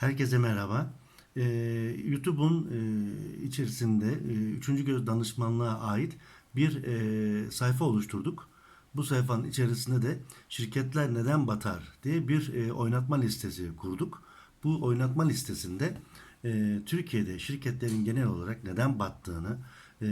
Herkese merhaba. Ee, YouTube'un e, içerisinde e, Üçüncü Göz Danışmanlığa ait bir e, sayfa oluşturduk. Bu sayfanın içerisinde de şirketler neden batar diye bir e, oynatma listesi kurduk. Bu oynatma listesinde e, Türkiye'de şirketlerin genel olarak neden battığını, e,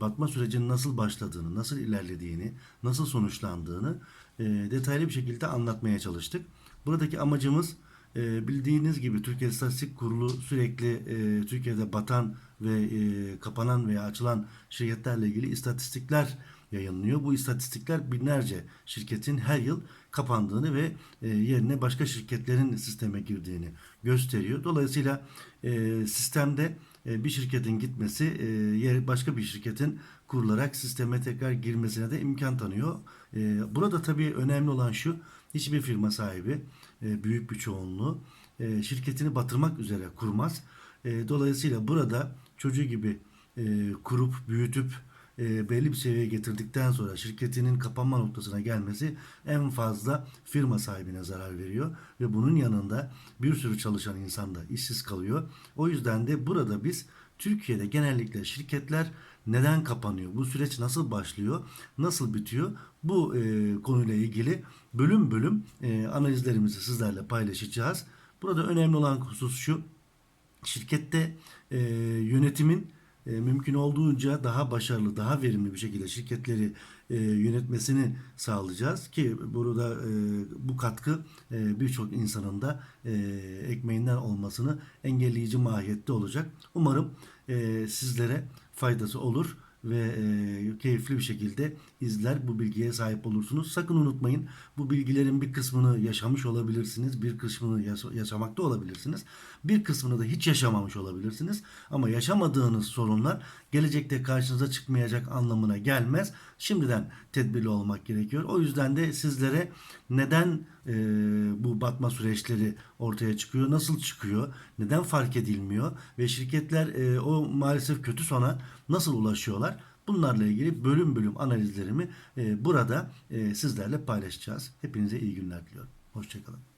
batma sürecinin nasıl başladığını, nasıl ilerlediğini, nasıl sonuçlandığını e, detaylı bir şekilde anlatmaya çalıştık. Buradaki amacımız e, bildiğiniz gibi Türkiye İstatistik Kurulu sürekli e, Türkiye'de batan ve e, kapanan veya açılan şirketlerle ilgili istatistikler yayınlıyor. Bu istatistikler binlerce şirketin her yıl kapandığını ve e, yerine başka şirketlerin sisteme girdiğini gösteriyor. Dolayısıyla e, sistemde bir şirketin gitmesi e, başka bir şirketin kurularak sisteme tekrar girmesine de imkan tanıyor. E, burada tabii önemli olan şu, hiçbir firma sahibi e, büyük bir çoğunluğu e, şirketini batırmak üzere kurmaz. E, dolayısıyla burada çocuğu gibi e, kurup büyütüp e, belli bir seviyeye getirdikten sonra şirketinin kapanma noktasına gelmesi en fazla firma sahibine zarar veriyor ve bunun yanında bir sürü çalışan insan da işsiz kalıyor. O yüzden de burada biz Türkiye'de genellikle şirketler neden kapanıyor? Bu süreç nasıl başlıyor? Nasıl bitiyor? Bu e, konuyla ilgili bölüm bölüm e, analizlerimizi sizlerle paylaşacağız. Burada önemli olan husus şu. Şirkette e, yönetimin e, mümkün olduğunca daha başarılı, daha verimli bir şekilde şirketleri e, yönetmesini sağlayacağız ki burada e, bu katkı e, birçok insanın da e, ekmeğinden olmasını engelleyici mahiyette olacak. Umarım e, sizlere faydası olur ve e, keyifli bir şekilde izler bu bilgiye sahip olursunuz. Sakın unutmayın bu bilgilerin bir kısmını yaşamış olabilirsiniz, bir kısmını yaş- yaşamakta olabilirsiniz, bir kısmını da hiç yaşamamış olabilirsiniz. Ama yaşamadığınız sorunlar gelecekte karşınıza çıkmayacak anlamına gelmez. Şimdiden tedbirli olmak gerekiyor. O yüzden de sizlere neden e, bu batma süreçleri ortaya çıkıyor, nasıl çıkıyor, neden fark edilmiyor ve şirketler e, o maalesef kötü sona nasıl ulaşıyorlar? Bunlarla ilgili bölüm bölüm analizlerimi e, burada e, sizlerle paylaşacağız. Hepinize iyi günler diliyorum. Hoşçakalın.